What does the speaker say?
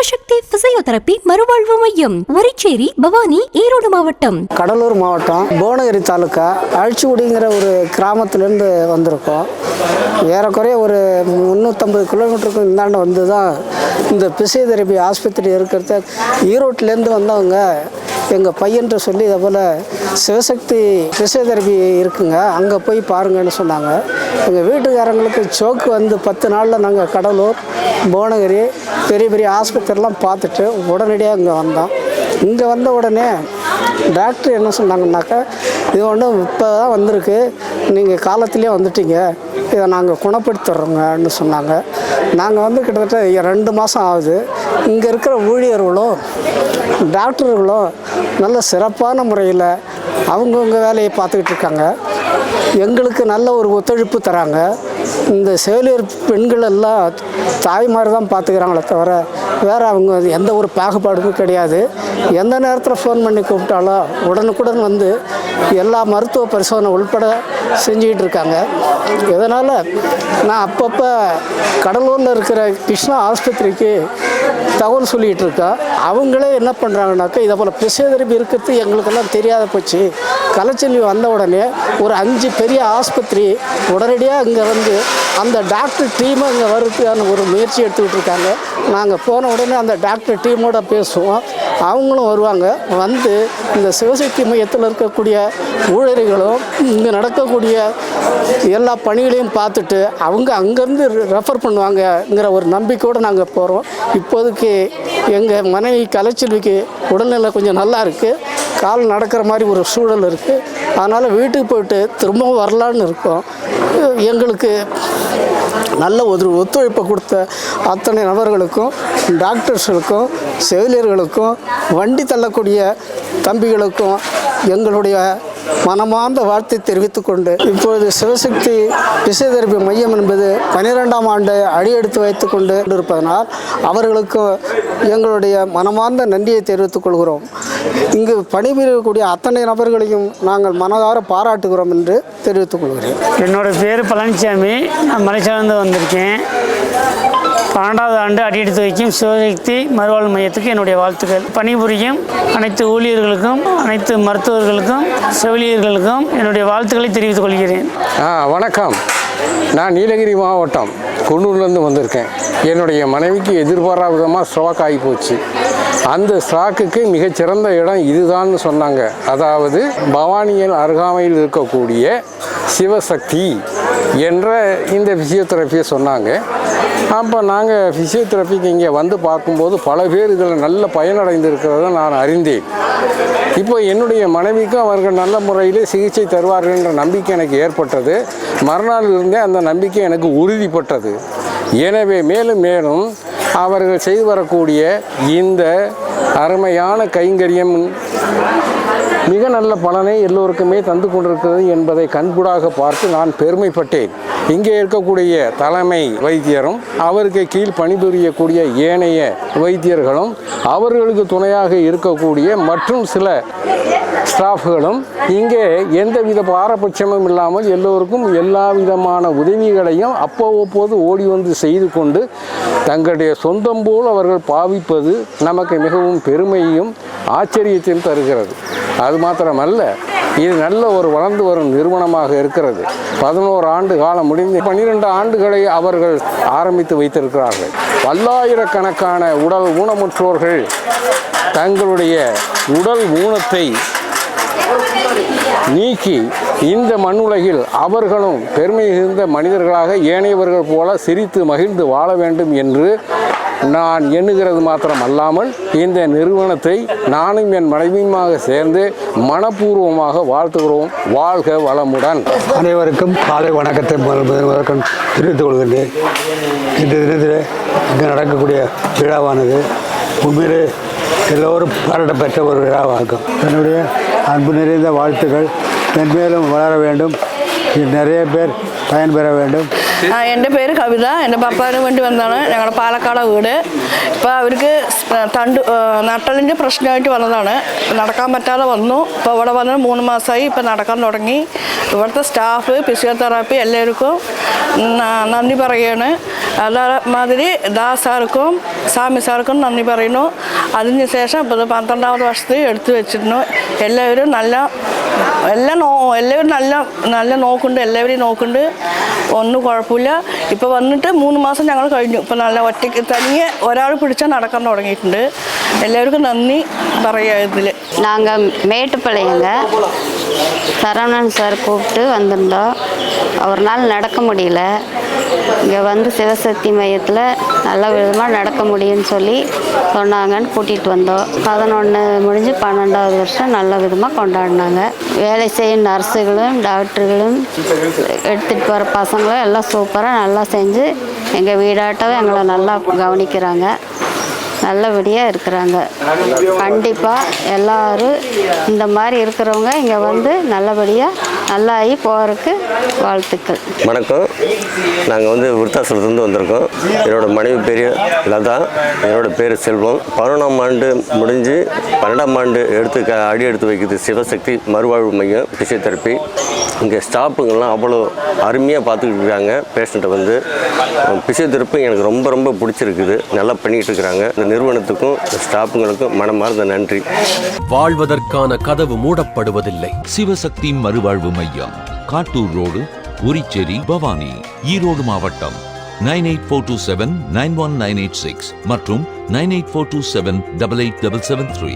Sivasakthi physiotherapy மறுவாழ்வு மையம் ஒரிச்சேரி பவானி ஈரோடு மாவட்டம். கடலூர் மாவட்டம் புவனகிரி தாலுக்கா அழிச்சுக்குடிங்கிற ஒரு கிராமத்துலேருந்து வந்திருக்கோம். ஏறக்குறைய ஒரு முந்நூற்றம்பது கிலோமீட்டருக்கு இந்தாண்ட வந்து தான் இந்த பிசியோதெரபி ஆஸ்பத்திரி இருக்கிறத. ஈரோட்டிலேருந்து வந்தவங்க எங்கள் பையன்ட்ட சொல்லி இதை போல் சிவசக்தி பிசியோதெரபி இருக்குங்க. அங்கே போய் பாருங்கன்னு சொன்னாங்க. எங்கள் வீட்டுக்காரங்களுக்கு சோக்கு வந்து பத்து நாளில் நாங்கள் கடலூர் புவனகிரி பெரிய பெரிய ஆஸ்பத்திரிலாம் பார்த்துட்டு உடனடியாக இங்கே வந்தோம். இங்கே வந்த உடனே டாக்டர் என்ன சொன்னாங்கன்னாக்கா இது ஒன்று இப்போ தான் வந்திருக்கு. நீங்கள் காலத்திலே வந்துட்டீங்க. இதை நாங்கள் குணப்படுத்திடுறோங்கன்னு சொன்னாங்க. நாங்கள் வந்து கிட்டத்தட்ட ரெண்டு மாதம் ஆகுது. இங்கே இருக்கிற ஊழியர்களும் டாக்டர்களும் நல்ல சிறப்பான முறையில் அவங்கவுங்க வேலையை பார்த்துக்கிட்டு இருக்காங்க. எங்களுக்கு நல்ல ஒரு ஒத்துழைப்பு தராங்க. இந்த செயலியர் பெண்கள் எல்லாம் தாய்மார் தான் பார்த்துக்கிறாங்களே தவிர வேறு அவங்க எந்த ஒரு பாகுபாடும் கிடையாது. எந்த நேரத்தில் ஃபோன் பண்ணி கூப்பிட்டாலும் உடனுக்குடன் வந்து எல்லா மருத்துவ பரிசோதனை உள்பட செஞ்சுக்கிட்டு இருக்காங்க. இதனால் நான் அப்பப்போ கடலூரில் இருக்கிற கிருஷ்ணா ஆஸ்பத்திரிக்கு தகவல் சொல்லிகிட்டு இருக்கேன் அவங்களே என்ன பண்ணுறாங்கனாக்கா இதை போல் பிசியோதெரபி இருக்கிறது எங்களுக்கெல்லாம் தெரியாத போச்சு. கலைச்செல்வி வந்த உடனே ஒரு அஞ்சு பெரிய ஆஸ்பத்திரி உடனடியாக இங்கே வந்து அந்த டாக்டர் டீமை இங்கே வருதுக்கான ஒரு முயற்சி எடுத்துக்கிட்டு இருக்காங்க. நாங்கள் போன உடனே அந்த டாக்டர் டீமோட பேசுவோம். அவங்களும் வருவாங்க. வந்து இந்த சிவசக்தி மையத்தில் இருக்கக்கூடிய ஊழியர்களும் இங்கே நடக்கக்கூடிய எல்லா பணிகளையும் பார்த்துட்டு அவங்க அங்கேருந்து ரெஃபர் பண்ணுவாங்கங்கிற ஒரு நம்பிக்கையோடு நாங்கள் போகிறோம் இப்போதைக்கு எங்கள் மனைவி கலைச்செல்விக்கு உடல்நிலை கொஞ்சம் நல்லா இருக்குது கால் நடக்கிற மாதிரி ஒரு சூழல் இருக்குது அதனால் வீட்டுக்கு போயிட்டு திரும்பவும் வரலான்னு இருக்கோம். எங்களுக்கு நல்ல ஒரு ஒத்துழைப்பை கொடுத்த அத்தனை நபர்களுக்கும் டாக்டர்ஸுக்கும் செவிலியர்களுக்கும் வண்டி தள்ளக்கூடிய தம்பிகளுக்கும் எங்களுடைய மனமார்ந்த வாழ்த்தை தெரிவித்து கொண்டு இப்பொழுது சிவசக்தி பிசியோதெரபி மையம் என்பது பனிரெண்டாம் ஆண்டு அடியெடுத்து வைத்து கொண்டு இருப்பதனால் அவர்களுக்கு எங்களுடைய மனமார்ந்த நன்றியை தெரிவித்துக் கொள்கிறோம். இங்கு பணிபுரியக்கூடிய அத்தனை நபர்களையும் நாங்கள் மனதார பாராட்டுகிறோம் என்று தெரிவித்துக் கொள்கிறேன். என்னோட பேர் பழனிசாமி நான் மலைச்சாலேருந்து வந்திருக்கேன். பன்னெண்டாவது ஆண்டு அடியெடுத்து வைக்கும் சிவசக்தி மறுவாழ்வு மையத்துக்கு என்னுடைய வாழ்த்துக்கள். பணிபுரியும் அனைத்து ஊழியர்களுக்கும் அனைத்து மருத்துவர்களுக்கும் செவிலியர்களுக்கும் என்னுடைய வாழ்த்துக்களை தெரிவித்துக் கொள்கிறேன். ஆ வணக்கம். நான் நீலகிரி மாவட்டம் குன்னூர்லேருந்து வந்திருக்கேன். என்னுடைய மனைவிக்கு எதிர்பாராத விதமாக ஸ்ட்ரோக் ஆகி போச்சு. அந்த ஸ்ட்ராக்குக்கு மிகச்சிறந்த இடம் இதுதான்னு சொன்னாங்க. அதாவது பவானியின் அருகாமையில் இருக்கக்கூடிய சிவசக்தி என்ற இந்த ஃபிசியோதெரப்பியை சொன்னாங்க. அப்போ நாங்கள் ஃபிசியோதெரப்பிக்கு இங்கே வந்து பார்க்கும்போது பல பேர் இதில் நல்ல பயனடைந்திருக்கிறத நான் அறிந்தேன். இப்போ என்னுடைய மனைவிக்கும் அவர்கள் நல்ல முறையில் சிகிச்சை தருவார்கள் என்ற நம்பிக்கை எனக்கு ஏற்பட்டது. மறுநாள் இருந்தே அந்த நம்பிக்கை எனக்கு உறுதிப்பட்டது. எனவே மேலும் மேலும் அவர்கள் செய்து வரக்கூடிய இந்த அருமையான கைங்கரியம் மிக நல்ல பலனை எல்லோருக்குமே தந்து கொண்டிருக்கிறது என்பதை கண்கூடாக பார்த்து நான் பெருமைப்பட்டேன். இங்கே இருக்கக்கூடிய தலைமை வைத்தியரும் அவருக்கு கீழ் பணிபுரியக்கூடிய ஏனைய வைத்தியர்களும் அவர்களுக்கு துணையாக இருக்கக்கூடிய மற்றும் சில ஸ்டாஃப்களும் இங்கே எந்தவித பாரபட்சமும் இல்லாமல் எல்லோருக்கும் எல்லா விதமான உதவிகளையும் அப்போது ஓடி வந்து செய்து கொண்டு தங்களுடைய சொந்தம் போல் அவர்கள் பாவிப்பது நமக்கு மிகவும் பெருமையும் ஆச்சரியத்தையும் தருகிறது. அது மாத்திரமல்ல இது நல்ல ஒரு வளர்ந்து வரும் நிறுவனமாக இருக்கிறது. பதினோரு ஆண்டு காலம் முடிந்து பன்னிரெண்டு ஆண்டுகளை அவர்கள் ஆரம்பித்து வைத்திருக்கிறார்கள். பல்லாயிரக்கணக்கான உடல் ஊனமுற்றோர்கள் தங்களுடைய உடல் ஊனத்தை நீக்கி இந்த மண்ணுலகில் அவர்களும் பெருமை மிகுந்த மனிதர்களாக ஏனையவர்கள் போல சிரித்து மகிழ்ந்து வாழ வேண்டும் என்று நான் எண்ணுகிறது மாத்திரம் அல்லாமல் இந்த நிறுவனத்தை நானும் என் மனைவியுமாக சேர்ந்து மனப்பூர்வமாக வாழ்த்துகிறோம். வாழ்க வளமுடன். அனைவருக்கும் காலை வணக்கத்தை முதல் தெரிவித்துக் கொள்கின்றேன். இந்த தினத்தில் இங்கே நடக்கக்கூடிய விழாவானது உண்மையிலே எல்லோரும் பாராட்டப்பெற்ற ஒரு விழாவாகும். என்னுடைய அன்பு நிறைந்த வாழ்த்துக்கள் மென்மேலும் வளர வேண்டும். நிறைய பேர் பயன்பெற வேண்டும். എന്റെ പേര് കവിത. എന്റെ പപ്പാന് വേണ്ടി വന്നതാണ് ഞങ്ങളുടെ പാലക്കാട് വീട്. ഇപ്പോൾ അവർക്ക് തണ്ട് നട്ടലിന്റെ പ്രശ്നമായിട്ട് വന്നതാണ്. നടക്കാൻ പറ്റാതെ വന്നു. ഇപ്പോൾ ഇവിടെ വന്ന് മൂന്ന് മാസമായി ഇപ്പോൾ നടക്കാൻ തുടങ്ങി. ഇവിടുത്തെ സ്റ്റാഫ് ഫിസിയോതെറാപ്പി എല്ലാവർക്കും നന്ദി പറയുകയാണ്. അതേമാതിരി ദാസ് സാർക്കും സ്വാമി സാർക്കും നന്ദി പറയുന്നു. അതിന് ശേഷം ഇപ്പോൾ പന്ത്രണ്ടാമത് വർഷത്തിൽ എടുത്തു വെച്ചിരുന്നു. എല്ലാവരും നല്ല എല്ലാം നോ എല്ലാവരും നല്ല നല്ല നോക്കുന്നുണ്ട് എല്ലാവരെയും നോക്കുന്നുണ്ട് ഒന്നും കുഴപ്പമില്ല ഇപ്പോൾ വന്നിട്ട് മൂന്ന് മാസം ഞങ്ങൾ കഴിഞ്ഞു ഇപ്പോൾ നല്ല ഒറ്റയ്ക്ക് തനിയെ ഒരാൾ പിടിച്ചാൽ നടക്കാൻ തുടങ്ങിയിട്ടുണ്ട് എല്ലാവർക്കും നന്ദി പറയുക ഇതിൽ நாங்கள் மேட்டுப்பாளையங்க சரவணன் சார் கூப்பிட்டு வந்திருந்தோம் அவர்னால நடக்க முடியல இங்கே வந்து சிவசக்தி மையத்தில் நல்ல விதமாக நடக்க முடியும்னு சொல்லி சொன்னாங்கன்னு கூட்டிகிட்டு வந்தோம். பதினொன்று முடிஞ்சு பன்னெண்டாவது வருஷம் நல்ல விதமாக கொண்டாடினாங்க. வேலை செய்யும் நர்ஸுகளும் டாக்டர்களும் எடுத்துகிட்டு போகிற பசங்களும் எல்லாம் சூப்பராக நல்லா செஞ்சு எங்கள் வீடாட்டம் எங்களை நல்லா கவனிக்கிறாங்க. நல்லபடியாக இருக்கிறாங்க. கண்டிப்பாக எல்லாரும் இந்த மாதிரி இருக்கிறவங்க இங்கே வந்து நல்லபடியாக நல்லாகி போகிறதுக்கு வாழ்த்துக்கள். வணக்கம். நாங்கள் வந்து விருத்தாசலத்துலேருந்து வந்திருக்கோம். என்னோடய மனைவி பேர் லதா. என்னோடய பேர் செல்வம். பதினொன்றாம் ஆண்டு முடிஞ்சு பன்னெண்டாம் ஆண்டு எடுத்து க- அடி எடுத்து வைக்கிறது சிவசக்தி மறுவாழ்வு மையம் ஃபிசியோதெரப்பி இங்கே ஸ்டாஃபுங்கள்லாம் அவ்வளோ அருமையாக பார்த்துக்கிட்டு இருக்காங்க. பேஷண்ட்டை வந்து பிசியோதெரப்பி எனக்கு ரொம்ப ரொம்ப பிடிச்சிருக்குது. நல்லா பண்ணிகிட்டு இருக்கிறாங்க. இந்த நிறுவனத்துக்கும் ஸ்டாஃபுங்களுக்கும் மனமார்ந்த நன்றி. வாழ்வதற்கான கதவு மூடப்படுவதில்லை. சிவசக்தி மறுவாழ்வு மையம். காட்டூர் ரோடு உரிச்சேரி பவானி ஈரோடு மாவட்டம். Nine eight four two seven nine one nine eight six மற்றும் nine eight four two seven double eight double seven three.